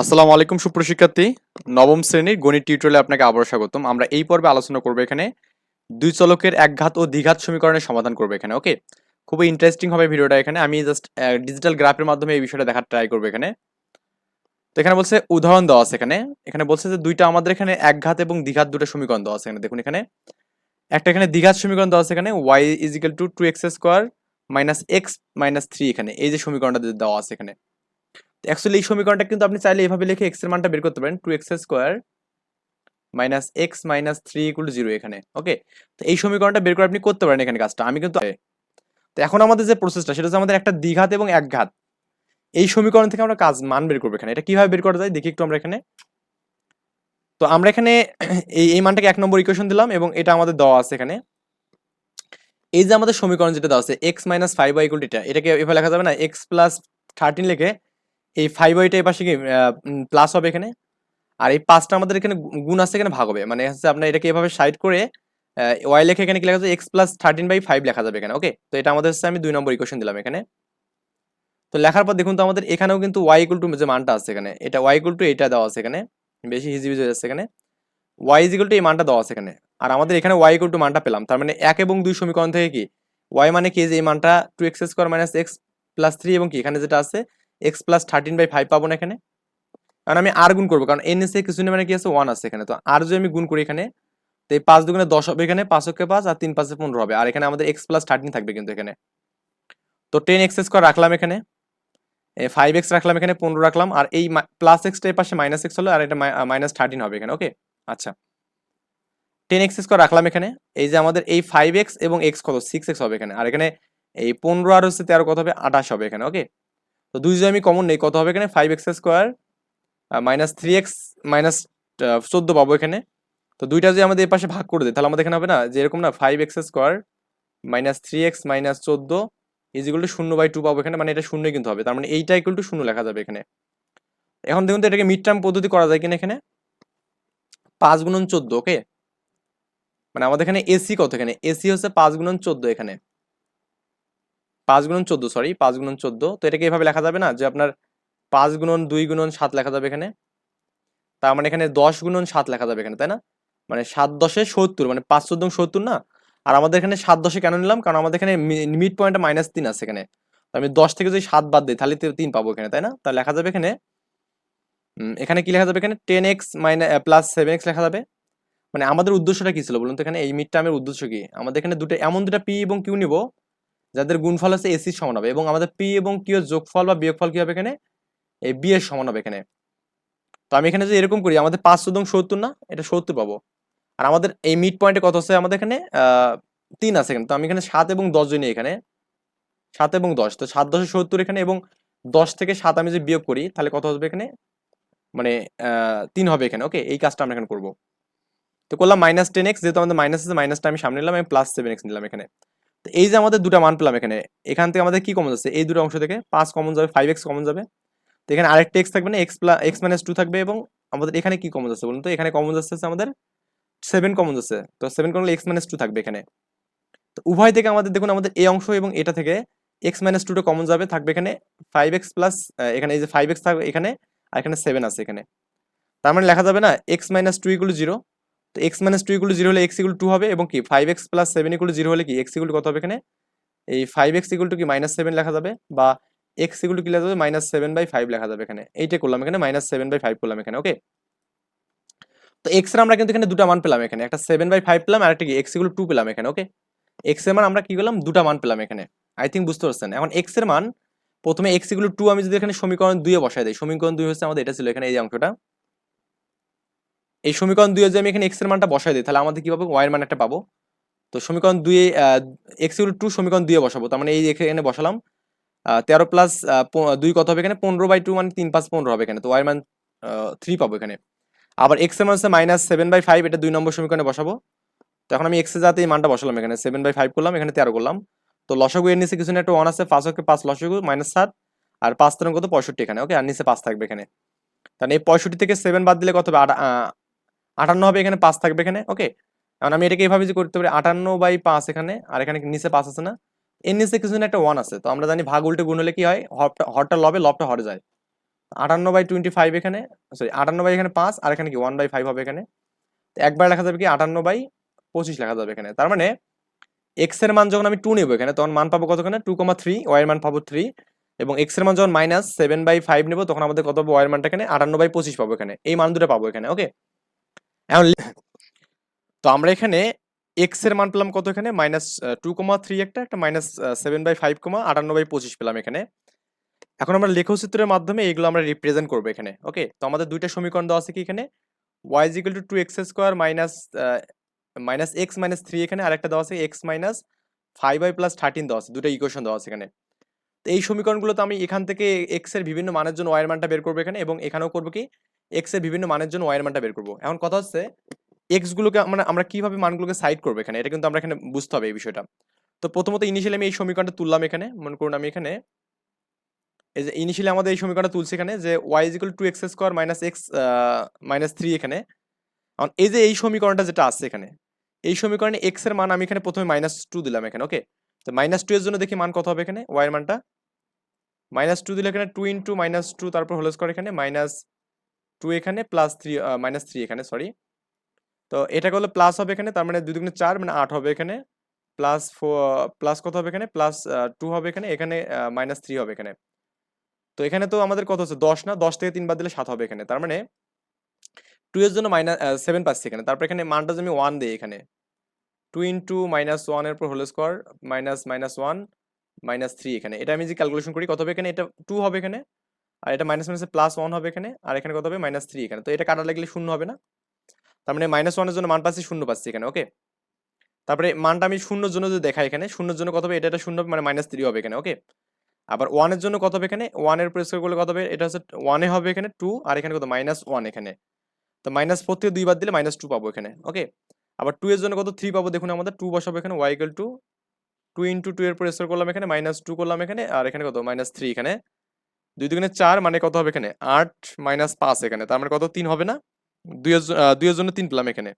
আসসালামু আলাইকুম সুপ্রশিক্ষার্থী নবম শ্রেণির গণিত টিউটোরিয়ালে আপনাকে আবার স্বাগতম। আমরা এই পর্বে আলোচনা করব এখানে দুই চলকের একঘাত ও দ্বিঘাত সমীকরণের সমাধান করব এখানে, ওকে? খুবই ইন্টারেস্টিং হবে ভিডিওটা এখানে। আমি জাস্ট ডিজিটাল গ্রাফের মাধ্যমে এই বিষয়টা দেখার ট্রাই করব এখানে। তো এখানে বলছে উদাহরণ দেওয়া আছে এখানে। এখানে বলছে যে দুইটা আমাদের এখানে একঘাত এবং দ্বিঘাত দুটো সমীকরণ দেওয়া আছে এখানে। দেখুন এখানে। একটা এখানে দ্বিঘাত সমীকরণ দেওয়া আছে এখানে। Y equal to two X square minus X minus three এখানে। এই যে সমীকরণটা দেওয়া আছে এখানে। অ্যাকচুয়ালি এই সমীকরণটা কিন্তু আপনি চাইলে এভাবে লিখে এক্সের মানটা বের করতে পারেন two X square minus X minus three equal zero এখানে ওকে তো এই সমীকরণটা বের করে আপনি করতে পারেন এখানে কাজটা, আমি কিন্তু তো এখন আমাদের যে প্রসেসটা সেটা হচ্ছে আমাদের একটা দ্বিঘাত এবং একঘাত। এই সমীকরণ থেকে আমরা কাজ, মান বের করব এখানে। এটা কীভাবে বের করা যায়, দেখি একটু আমরা এখানে। তো আমরা এখানে এই এই মানটাকে এক নম্বর ইকুয়েশন দিলাম এবং এটা আমাদের দেওয়া আছে এখানে। এই যে আমাদের সমীকরণ যেটা দেওয়া আছে X minus five by equal এটা এটাকে এভাবে লেখা যাবে না এক্স প্লাস থার্টিন লিখে এই ফাইভ এই পাশে কি প্লাস হবে এখানে? আর এই পাঁচটা আমাদের এখানে গুণ আছে এখানে ভাগ হবে। মানে হচ্ছে আপনার এটাকে এভাবে সাইড করে ওয়াই লেখে এখানে কি লেখা যাবে X plus thirteen by five লেখা যাবে এখানে ওকে তো এটা আমাদের হচ্ছে আমি দুই নম্বর ইকুয়েশন দিলাম এখানে। তো লেখার পর দেখুন তো আমাদের এখানেও কিন্তু ওয়াই ইকুয়াল টু যে মানটা আছে এখানে, এটা ওয়াই ইকুয়াল টু এটা দেওয়া আছে এখানে, বেশি হিজিবিজি হয়ে যাচ্ছে এখানে। ওয়াই ইকুয়াল টু এই মানটা দেওয়া আছে এখানে। আর আমাদের এখানে ওয়াই ইকুয়াল টু মানটা পেলাম, তার মানে এক এবং দুই সমীকরণ থেকে কি? ওয়াই মানে কি? যে এই মানটা two X square minus X plus three এবং কি? এখানে যেটা আছে X plus thirteen by five পাবো না এখানে। কারণ আমি আর গুণ করব, কারণ এন এসে কিছু নেই মানে কি আছে? ওয়ান আছে এখানে। তো আর যদি আমি গুণ করি এখানে, তো এই পাঁচ দুগুণে দশ হবে এখানে, পাঁচ অক্ষে পাঁচ, আর তিন পাঁচে পনেরো হবে। আর এখানে আমাদের এক্স প্লাস থার্টিন থাকবে কিন্তু এখানে। তো টেন এক্স স্কোয়ার রাখলাম এখানে। ফাইভ এক্স রাখলাম এখানে, পনেরো রাখলাম, আর এই প্লাস এক্সটা এই পাশে মাইনাস এক্স হলো, আর এটা মাইনাস থার্টিন হবে এখানে, ওকে? আচ্ছা। টেন এক্স স্কোয়ার রাখলাম এখানে। এই যে আমাদের এই ফাইভ এক্স এবং এক্স কত? সিক্স এক্স হবে এখানে। আর এখানে এই পনেরো আর হচ্ছে তেরো কত হবে? আঠাশ হবে এখানে, ওকে? তো দুই যদি আমি কমন নেই। কত হবে এখানে? Five X square minus three X minus চোদ্দ পাবো এখানে। তো দুইটা যদি আমাদের এই পাশে ভাগ করে দেয় তাহলে আমাদের এখানে হবে না? যে এরকম না five X square minus three X minus চোদ্দ ইজিকুল টু শূন্য বাই টু পাবো এখানে। মানে এটা শূন্য কিন্তু হবে। তার মানে এইটা ইকুয়াল টু শূন্য লেখা যাবে এখানে। এখন দেখুন তো এটাকে মিড টার্ম পদ্ধতি করা যায় কিনা এখানে? পাঁচ গুণন চোদ্দ ওকে মানে আমাদের এখানে এসি কত এখানে? এসি হচ্ছে পাঁচ গুণন চোদ্দ এখানে। পাঁচ গুণন চোদ্দ সরি পাঁচ গুণন চোদ্দ। তো এটাকে এভাবে লেখা যাবে না যে আপনার পাঁচ গুণন, দুই গুণন, সাত লেখা যাবে এখানে। তার মানে এখানে দশ গুণন, সাত লেখা যাবে এখানে, তাই না? মানে সাত দশে সত্তর মানে পাঁচ চোদ্দ সত্তর না? আর আমাদের এখানে সাত দশে কেন নিলাম? কারণ আমাদের এখানে মিড পয়েন্টটা মাইনাস তিন আছে এখানে। আমি দশ থেকে যদি সাত বাদ দিই, তাহলে তিন পাবো এখানে, তাই না? তা লেখা যাবে এখানে এখানে কি লেখা যাবে এখানে? Ten X minus plus seven X লেখা যাবে। মানে আমাদের উদ্দেশ্যটা কি ছিল বলুন তো এখানে? এই মিড টার্মের উদ্দেশ্য কি? আমাদের এখানে দুটো, এমন দুটা পি এবং কিউ নিব। যাদের গুণফল হচ্ছে এসির সমান হবে এবং আমাদের পি এবং কিউ যোগফল বা বিয়োগফল কি হবে এখানে? এই বি এর সমান হবে এখানে। তো আমি এখানে যদি এরকম করি, আমাদের পাঁচ চোদ্দ সত্তর না? এটা সত্তর পাবো। আর আমাদের এই মিড পয়েন্টে কত হচ্ছে আমাদের এখানে? তিন আছে এখানে। তো আমি এখানে সাত এবং দশ জনই এখানে। সাত এবং দশ। তো সাত, দশে, সত্তর এখানে এবং দশ থেকে সাত আমি যদি বিয়োগ করি, তাহলে কত হবে এখানে? মানে তিন হবে এখানে। ওকে, এই কাজটা আমরা এখানে করব। তো করলাম মাইনাস টেন এক্স, যেহেতু আমাদের মাইনাস আছে, মাইনাসটা আমি সামনে নিলাম, আমি প্লাস সেভেন এক্স নিলাম এখানে। এই যে আমাদের দুটা মান পেলাম এখানে, এখান থেকে আমাদের কি কমন যাচ্ছে? এই দুটো অংশ থেকে পাঁচ কমন যাবে ফাইভ এক্স কমন যাবে। তো এখানে আরেকটা এক্স থাকবে না X plus X minus two থাকবে এবং আমাদের এখানে কি কমন যাচ্ছে বলুন তো? এখানে কমন যাচ্ছে আমাদের সেভেন কমন যাচ্ছে। তো seven common X minus two থাকবে এখানে। তো উভয় থেকে আমাদের দেখুন, আমাদের এই অংশ এবং এটা থেকে এক্স মাইনাস টুটা কমন যাবে, থাকবে এখানে ফাইভ এক্স প্লাস এখানে এই যে ফাইভ এক্স থাকবে এখানে, আর এখানে সেভেন আছে এখানে। তার মানে লেখা যাবে না X minus two equal zero তো X minus two equal zero হলে এক্স ইকুল টু হবে এবং কি five X plus seven equal zero হলে কি এক্স ইকুল কত হবে এখানে? এই ফাইভ এক্স ইকুল টু কি মাইনাস সেভেন লেখা যাবে বা এক্স ইকুল টু কি লেখা যাবে মাইনাস সেভেন বাই ফাইভ লেখা যাবে এখানে। এইটা করলাম এখানে মাইনাস সেভেন বাই ফাইভ করলাম এখানে ওকে তো এক্সের আমরা কিন্তু এখানে দুটা মান পেলাম এখানে, একটা সেভেন বাই ফাইভ পেলাম আর একটা কি এক্স ইকুল টু পেলাম এখানে ওকে এক্সের মান আমরা কি করলাম, দুটা মান পেলাম এখানে। আই থিঙ্ক বুঝতে পারছেন? এখন এক্সের মান, প্রথমে এক্স ইকুল টু আমি যদি এখানে সমীকরণ দুইয়ে বসাই দিই, সমীকরণ দুই হচ্ছে আমাদের, এটা ছিল এখানে এই অংশটা। এই সমীকরণ দুইয়ে যদি আমি এখানে এক্সের মানটা বসাই দিই, তাহলে আমাদের কি পাবো? ওয়াই এর মান একটা পাবো। তো সমীকরণ দুইয়ে এক্স ইকুল টু সমীকরণ দুইয়ে বসাবো। তার মানে এই এখানে বসালাম তেরো প্লাস দুই কত হবে এখানে? পনেরো বাই টু মানে তিন পাঁচ পনেরো হবে এখানে। তো ওয়াই মান থ্রি পাবো এখানে। আবার এক্সের মান হচ্ছে মাইনাস সেভেন বাই ফাইভ এটা দুই নম্বর সমীকরণে বসাবো। তো এখন আমি এক্স যাতে এই মানটা বসালাম এখানে সেভেন বাই ফাইভ করলাম, এখানে তেরো করলাম। তো লসগু এর নিচে কিছু না, একটা ওয়ান আছে, পাঁচ ওকে পাঁচ লসগু মাইনাস সাত, আর পাঁচ তেরো কত পঁয়ষট্টি এখানে। ওকে, আর নিচে পাঁচ থাকবে এখানে। তাহলে এই পঁয়ষট্টি থেকে সেভেন বাদ দিলে কত হবে? আটান্ন হবে এখানে, পাঁচ থাকবে এখানে ওকে এখন আমি এটাকে এইভাবে যে করতে পারি, আটান্ন বাই পাঁচ এখানে, আর এখানে নিচে পাঁচ আছে না? এর নিচে কিছু একটা ওয়ান আছে। তো আমরা জানি ভাগ উল্টে গুণ হলে কি হয়? হরটা লবে, লবটা হরে যায়। আটান্ন বাই টোয়েন্টি ফাইভ এখানে সরি আটান্ন বাই এখানে পাঁচ, আর এখানে কি? ওয়ান বাই ফাইভ হবে এখানে। একবার লেখা যাবে কি? আটান্ন বাই পঁচিশ লেখা যাবে এখানে। তার মানে এক্সের মান যখন আমি টু নেব এখানে, তখন মান পাবো কতখানে? টু কমা থ্রি ওয়াই এর মান পাবো থ্রি এবং এক্সের মান যখন মাইনাস সেভেন বাই ফাইভ নেব, তখন আমাদের কত পাবো? ওয়াই এর মানটা এখানে আটান্ন বাই পঁচিশ পাবো এখানে। এই মান দুটো পাবো এখানে ওকে এখন তো আমরা এখানে এক্সের মান পেলাম কত এখানে? মাইনাস টু কমা থ্রি একটা একটা minus seven by five comma আটান্ন বাই পঁচিশ পেলাম এখানে। এখন আমরা লেখচিত্রের মাধ্যমে এগুলো আমরা রিপ্রেজেন্ট করব এখানে ওকে তো আমাদের দুইটা সমীকরণ দেওয়া আছে কি এখানে? Y is equal to two X square minus minus X minus three এখানে, আরেকটা দেওয়া আছে X minus five by plus thirteen দেওয়া আছে, দুটো ইকুয়েশন দেওয়া আছে এখানে। তো এই সমীকরণগুলো তো আমি এখান থেকে এক্সের বিভিন্ন মানের জন্য ওয়াই এর মানটা বের করব এখানে, এবং এখানেও করব কি? এক্সের বিভিন্ন মানের জন্য ওয়াই মানটা বের করব। এখন কথা হচ্ছে এক্স গুলোকে আমরা আমরা কীভাবে মানগুলোকে সাইড করব এখানে? এটা কিন্তু আমরা এখানে বুঝতে হবে এই বিষয়টা। তো প্রথমত ইনিশিয়ালি আমি এই সমীকরণটা তুললাম এখানে। মনে করুন আমি এখানে এই যে ইনিশিয়ালি আমাদের এই সমীকরণটা তুলছি এখানে যে Y is equal to X square minus X minus three এখানে। এখন এই যে এই সমীকরণটা যেটা আছে এখানে, এই সমীকরণে এক্সের মান আমি এখানে প্রথমে মাইনাস টু দিলাম এখানে ওকে তো মাইনাস টু এর জন্য দেখি মান কত হবে এখানে? ওয়াই এর মানটা। মাইনাস টু দিলে এখানে টু ইন্টু মাইনাস টু তারপর হোল স্কোয়ার এখানে মাইনাস টু এখানে প্লাস থ্রি মাইনাস থ্রি এখানে সরি তো এটা করলে প্লাস হবে এখানে, তার মানে দুই দুগুণে চার মানে আট হবে এখানে। প্লাস প্লাস কত হবে এখানে? প্লাস টু হবে এখানে এখানে মাইনাস থ্রি হবে এখানে। তো এখানে তো আমাদের কত হচ্ছে? দশ না? দশ থেকে তিন বাদ দিলে সাত হবে এখানে। তার মানে টু এর জন্য মাইনাস সেভেন পাচ্ছি এখানে। তারপর এখানে মানটা আমি ওয়ান দিই এখানে। টু ইন্টু মাইনাস ওয়ানের পর whole square minus minus one minus three এখানে। এটা আমি যে ক্যালকুলেশন করি, কত হবে এখানে? এটা টু হবে এখানে। আর এটা মাইনাস মাইনাসে প্লাস ওয়ান হবে এখানে, আর এখানে কত হবে? মাইনাস থ্রি এখানে। তো এটা কাটা লাগলে শূন্য হবে না। তার মানে মাইনাস ওয়ানের জন্য মান পাচ্ছি শূন্য পাচ্ছি এখানে ওকে তারপরে মানটা আমি শূন্যর জন্য যদি দেখাই এখানে, শূন্যর জন্য কত হবে? এটা এটা শূন্য মানে মাইনাস থ্রি হবে এখানে ওকে আবার ওয়ানের জন্য কত হবে এখানে? ওয়ানের উপর স্কোয়ার করলে কত হবে? এটা হচ্ছে ওয়ানে হবে এখানে টু আর এখানে কত? মাইনাস ওয়ান এখানে। তো মাইনাস ফোর থেকে দুই বাদ দিলে মাইনাস টু পাবো এখানে ওকে আবার টু এর জন্য কত? থ্রি পাবো, দেখুন আমাদের টু বসাবো এখানে Y equal two two into two এর পর স্কোয়ার করলাম এখানে মাইনাস টু করলাম এখানে, আর এখানে কত? মাইনাস থ্রি এখানে। দুই দুগুণে চার মানে কত হবে এখানে? আট মাইনাস পাঁচ এখানে। তার মানে কত? তিন হবে না? দুই দুইয়ের জন্য তিন পেলাম এখানে।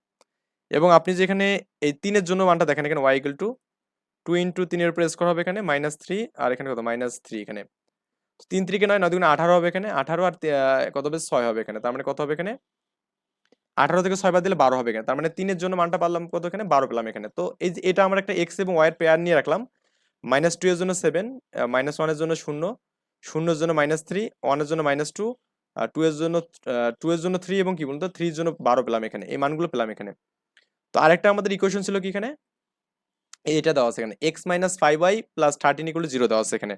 এবং আপনি যেখানে এই তিনের জন্য মানটা দেখেন, এখানে Y equal two two into তিনের উপরে স্কোর হবে এখানে মাইনাস থ্রি আর এখানে কত? মাইনাস থ্রি এখানে। তিন তিরিকে নয় নয় আঠারো হবে এখানে। আঠারো আর কত হবে? ছয় হবে এখানে। তার মানে কত হবে এখানে? আঠারো থেকে ছয় বাদ দিলে বারো হবে এখানে। তার মানে তিনের জন্য মানটা পারলাম কত এখানে? বারো পেলাম এখানে। তো এই যে এটা আমরা একটা এক্স এবং ওয়াই এর পেয়ার নিয়ে রাখলাম। মাইনাস টু এর জন্য সেভেন মাইনাস ওয়ানের জন্য শূন্য। শূন্যর জন্য মাইনাস থ্রি ওয়ানের জন্য মাইনাস টু আর টু এর জন্য টু এর জন্য থ্রি এবং কি বলতো? থ্রির জন্য বারো পেলাম এখানে। এই মানগুলো পেলাম এখানে। তো আরেকটা আমাদের ইকুয়েশন ছিল কি এখানে? এটা দেওয়া আছে এখানে। X minus five Y plus thirteen equal zero দেওয়া আছে এখানে।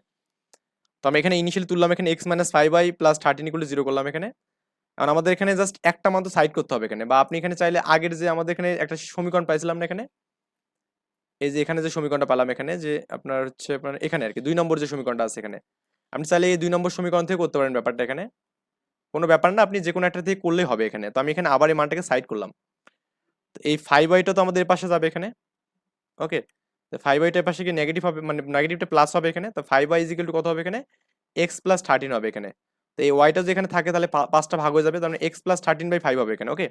তো আমি এখানে ইনিশিয়াল তুললাম এখানে X minus five Y plus thirteen equal zero করলাম এখানে। কারণ আমাদের এখানে জাস্ট একটা তো সাইড করতে হবে এখানে। বা আপনি এখানে চাইলে আগের যে আমাদের এখানে একটা সমীকরণ পাইছিলাম না এখানে? এই যে এখানে যে সমীকরণটা পেলাম এখানে, যে আপনার হচ্ছে আপনার এখানে আর কি, দুই নম্বর যে সমীকরণটা আছে এখানে। আপনি চাইলে এই দুই নম্বর সমীকরণ থেকে করতে পারেন ব্যাপারটা এখানে। কোনো ব্যাপার না, আপনি যে কোনো একটা থেকে করলেই হবে এখানে। তো আমি এখানে আবার এই মানটাকে সাইড করলাম। তো এই ফাইভ ওয়াইটা তো আমাদের পাশে যাবে এখানে। ওকে তো ফাইভ ওয়াইটার পাশে কি নেগেটিভ হবে মানে নেগেটিভটা প্লাস হবে এখানে। তো ফাইভ ওয়াই ইজিক্যাল টু কত হবে এখানে? এক্স প্লাস থার্টিন হবে এখানে। তো এই ওয়াইটা যেখানে থাকে, তাহলে পাঁচটা ভাগ হয়ে যাবে। মানে X plus thirteen by five হবে এখানে। ওকে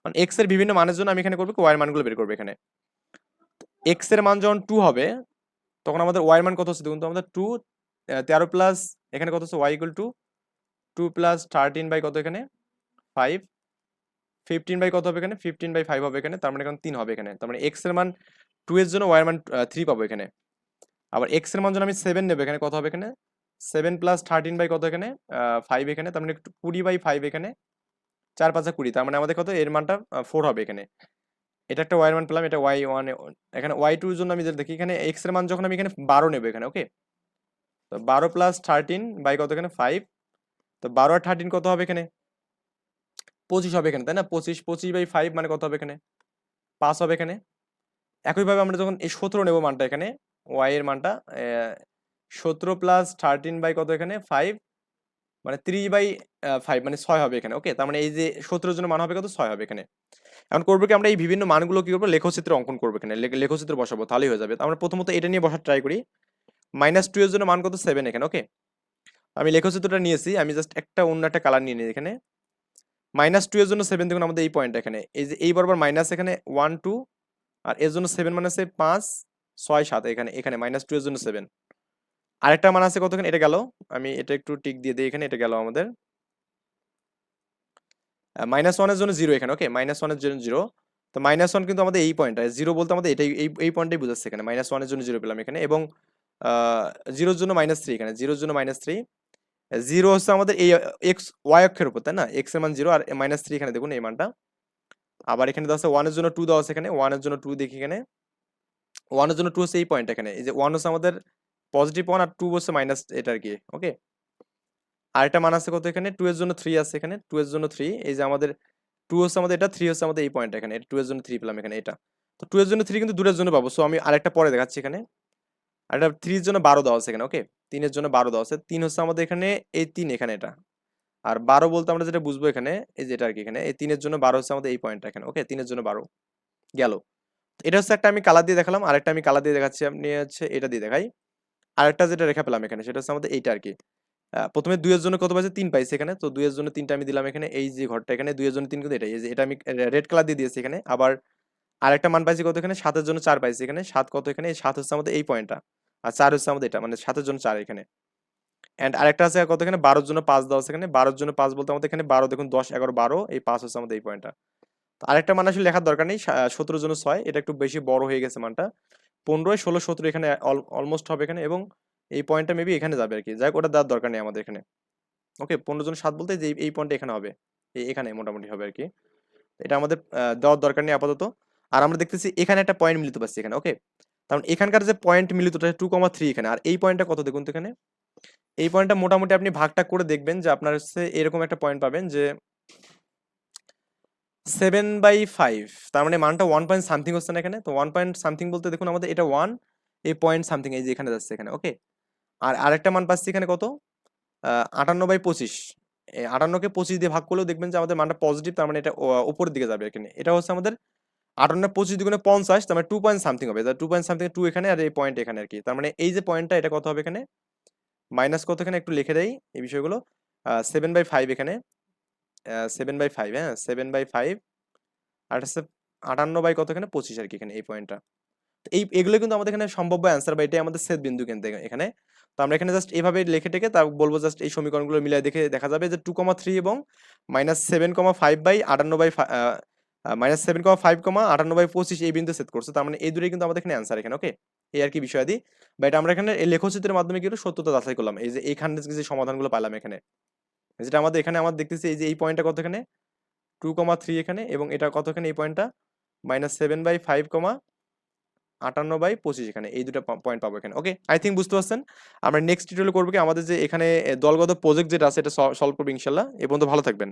কারণ এক্সের বিভিন্ন মানের জন্য আমি এখানে করব ওয়াইয়ের মানগুলো বের করব এখানে। এক্সের মান যখন টু হবে, তখন আমাদের ওয়াইয়ের মান কত হচ্ছে? দেখুন তো, আমাদের টু তেরো প্লাস এখানে কত হচ্ছে Y equal two two plus thirteen by কত এখানে? ফাইভ ফিফটিন বাই কত হবে এখানে? ফিফটিন বাই ফাইভ হবে এখানে, তার মানে এখন তিন হবে এখানে। তার মানে এক্সের মান টু এর জন্য ওয়াই এর মান থ্রি পাবো এখানে। আবার এক্সের মান জন্য আমি সেভেন নেব, এখানে কত হবে এখানে? সেভেন প্লাস থার্টিন বাই কত এখানে? ফাইভ এখানে, তার মানে কুড়ি বাই ফাইভ এখানে। চার পাঁচা কুড়ি, তার মানে আমাদের কত? এর মানটা ফোর হবে এখানে। এটা একটা ওয়াই মান পেলাম, এটা ওয়াই ওয়ান এখানে ওয়াই টুর জন্য আমি দেখি, এখানে এক্সের মান যখন আমি এখানে বারো নেব এখানে ওকে তো বারো প্লাস থার্টিন বাই কত এখানে ফাইভ তো বারো আর থার্টিন কত হবে এখানে? পঁচিশ হবে এখানে, তাই না? পঁচিশ পঁচিশ বাই ফাইভ মানে কত হবে এখানে? পাঁচ হবে এখানে। একইভাবে আমরা যখন এই সতেরো নেব মানটা এখানে ওয়াই এর মানটা সতেরো প্লাস থার্টিন বাই কত এখানে? ফাইভ মানে ত্রিশ বাই ফাইভ মানে ছয় হবে এখানে ওকে তার মানে এই যে সতেরো জনের মান হবে কত? ছয় হবে এখানে। এখন করব কি? আমরা এই বিভিন্ন মানগুলো কি করব? লেখচিত্রে অঙ্কন করব এখানে। লেখ- লেখচিত্র বসাবো, তাহলেই হয়ে যাবে। আমরা প্রথমত এটা নিয়ে বসার ট্রাই করি। মাইনাস টু এর জন্য মান কত? সেভেন এখানে ওকে আমি লেখচিত্রটা নিয়েছি, আমি জাস্ট একটা অন্য একটা কালার নিয়ে নিই এখানে। মাইনাস টু এর জন্য সেভেন দেখুন আমাদের এই পয়েন্ট এখানে। এই যে এই বরাবর মাইনাস এখানে ওয়ান টু আর এর জন্য সেভেন মানে আছে পাঁচ, ছয়, সাত এখানে এখানে মাইনাস টু এর জন্য সেভেন আরেকটা মান আছে কতখানি? এটা গেল। আমি এটা একটু টিক দিয়ে দিই এখানে, এটা গেল আমাদের। মাইনাস ওয়ানের জন্য জিরো এখানে ওকে মাইনাস ওয়ানের জন্য জিরো তো মাইনাস ওয়ান কিন্তু আমাদের এই পয়েন্টটা জিরো বলতে আমাদের এটাই, এই এই পয়েন্টটাই বুঝাচ্ছে এখানে। মাইনাস ওয়ানের জন্য জিরো পেলাম এখানে এবং জিরোর জন্য মাইনাস থ্রি এখানে, জিরোর জন্য মাইনাস থ্রি জিরো হচ্ছে আমাদের এই এক্স ওয়াই অক্ষের উপর, তাই না? এক্সের মান জিরো আর মাইনাস থ্রি এখানে দেখুন এই মানটা। আবার এখানে দেওয়া আছে ওয়ানের জন্য টু দেওয়া আছে এখানে ওয়ানের জন্য টু দেখি এখানে। ওয়ানের জন্য টু হচ্ছে এই পয়েন্ট এখানে, এই যে ওয়ান হচ্ছে আমাদের পজিটিভ ওয়ান আর টু হচ্ছে মাইনাস এটা আর কি ওকে আরেকটা মান আছে কত এখানে? টু এর জন্য থ্রি আছে এখানে টু এর জন্য থ্রি এই যে আমাদের টু হচ্ছে আমাদের এটা থ্রি হচ্ছে আমাদের এই পয়েন্ট এখানে টু এর জন্য থ্রি পেলাম এখানে, এটা। তো টু এর জন্য থ্রি কিন্তু দূরের জন্য পাবো সো আমি আরেকটা পরে দেখাচ্ছি এখানে। আরেকটা থ্রির জন্য বারো দেওয়া আছে এখানে ওকে তিনের জন্য বারো দেওয়া আছে তিন হচ্ছে আমাদের এখানে, এই তিন এখানে এটা। আর বারো বলতে আমরা যেটা বুঝব এখানে, এই যেটা আর কি এখানে, এই তিনের জন্য বারো হচ্ছে আমাদের এই পয়েন্টটা এখানে ওকে তিনের জন্য বারো গেল। এটা হচ্ছে একটা আমি কালার দিয়ে দেখালাম, আরেকটা আমি কালার দিয়ে দেখাচ্ছি আপনি হচ্ছে এটা দিয়ে দেখাই। আরেকটা যেটা রেখা পেলাম এখানে, সেটা হচ্ছে আমাদের এইটা আর কি। প্রথমে দুইয়ের জন্য কত পাইছে? তিন পাইছে এখানে। তো দুইয়ের জন্য তিনটা আমি দিলাম এখানে, এই যে ঘরটা এখানে, দুইয়ের জন্য তিন কিন্তু এটাই এটা আমি রেড কালার দিয়ে দিয়েছি এখানে। আবার আরেকটা মান পাইছি কত এখানে? সাতের জন্য চার পাইছি এখানে। সাত কত এখানে? সাত হচ্ছে আমাদের এই পয়েন্টটা আর চার হচ্ছে আমাদের এটা মানে সাতের জন্য চার এখানে। এন্ড আরেকটা আছে কত এখানে? বারোর জন্য পাঁচ দেওয়া এখানে। বারোর জন্য পাঁচ বলতে আমাদের এখানে বারো, দেখুন দশ, এগারো, বারো, এই পাঁচ হচ্ছে আমাদের এই পয়েন্টটা তো আরেকটা মান আসলে লেখার দরকার নেই সতেরো জন্য ছয়, এটা একটু বেশি বড় হয়ে গেছে মানটা। পনেরো, ষোলো, সতেরো এখানে অলমোস্ট হবে এখানে এবং এই পয়েন্টটা মেবি এখানে যাবে আর কি যাই ওটা দেওয়ার দরকার নেই আমাদের এখানে। ওকে পনেরো জন সাত বলতে যে এই পয়েন্টটা এখানে হবে। এখানে মোটামুটি হবে আর কি এটা আমাদের দেওয়ার দরকার নেই আপাতত। আর আমরা দেখতেছি এখানে একটা পয়েন্ট মিলিত পাচ্ছি এখানে ওকে কারণ এখানকার যে পয়েন্ট মিলিতটা টু কমা থ্রি এখানে। আর এই পয়েন্টটা কত দেখুন তো এখানে? এই পয়েন্টটা মোটামুটি আপনি ভাগটা করে দেখবেন যে আপনার হচ্ছে এরকম একটা পয়েন্ট পাবেন যে সেভেন বাই ফাইভ তার মানে মানটা ওয়ান পয়েন্ট সামথিং হচ্ছে না এখানে। তো ওয়ান পয়েন্ট সামথিং বলতে দেখুন আমাদের এটা ওয়ান এই পয়েন্ট সামথিং এই যে এখানে যাচ্ছে এখানে ওকে আর আরেকটা মান পাচ্ছি এখানে কত? আটান্ন বাই পঁচিশ। আটান্নকে পঁচিশ দিয়ে ভাগ করলেও দেখবেন যে আমাদের মানটা পজিটিভ তার মানে এটা ও- উপরের দিকে যাবে এখানে। এটা হচ্ছে আমাদের আটান্ন পঁচিশ দুগুণে পঞ্চাশ, তার মানে টু পয়েন্ট সামথিং হবে। টু পয়েন্ট সামথিং টু এখানে আর এই পয়েন্ট এখানে আর কি। তার মানে এই যে পয়েন্টটা এটা কত হবে এখানে? মাইনাস কত এখানে? একটু লিখে দেয় এই বিষয়গুলো। সেভেন বাই ফাইভ এখানে। সেভেন বাই ফাইভ হ্যাঁ? সেভেন বাই ফাইভ আর আটান্ন বাই কত এখানে? পঁচিশ আর কি এখানে, এই পয়েন্টটা এই, এগুলো কিন্তু আমাদের এখানে সম্ভাব্য অ্যান্সার বা এটাই আমাদের সেট বিন্দু কিন্তু এখানে। তো আমরা এখানে জাস্ট এইভাবে লিখে টেকে তা বলব জাস্ট এই সমীকরণগুলো মিলিয়ে দেখে দেখা যাবে যে টু কমা থ্রি এবং minus seven comma five by আটান্ন by minus seven comma five comma আটান্ন বাই পঁচিশ এই বিন্দু সেট করছে। তার মানে এই দুটোই কিন্তু আমাদের এখানে অ্যান্সার এখানে ওকে এই আর কি বিষয়াদি। বা আমরা এখানে লেখচিত্রের মাধ্যমে কিন্তু সত্যতা যাচাই করলাম। এই যে এইখানে যে সমাধানগুলো পাইলাম এখানে। যেটা আমাদের এখানে আমার দেখতেছি এই যে এই পয়েন্টটা কত এখানে? টু কমা থ্রি এখানে এবং এটা কত এখানে এই পয়েন্টটা minus seven by five comma আটান্ন বাই পঁচিশ এখানে। এই দুটো পয়েন্ট পাবো এখানে ওকে আই থিঙ্ক বুঝতে পারছেন? আমরা নেক্সট টিউটোরিয়াল করব কি? আমাদের যে এখানে দলগত প্রজেক্ট যেটা আছে, এটা সলভ করব ইনশাল্লাহ। এ পর্যন্ত ভালো থাকবেন।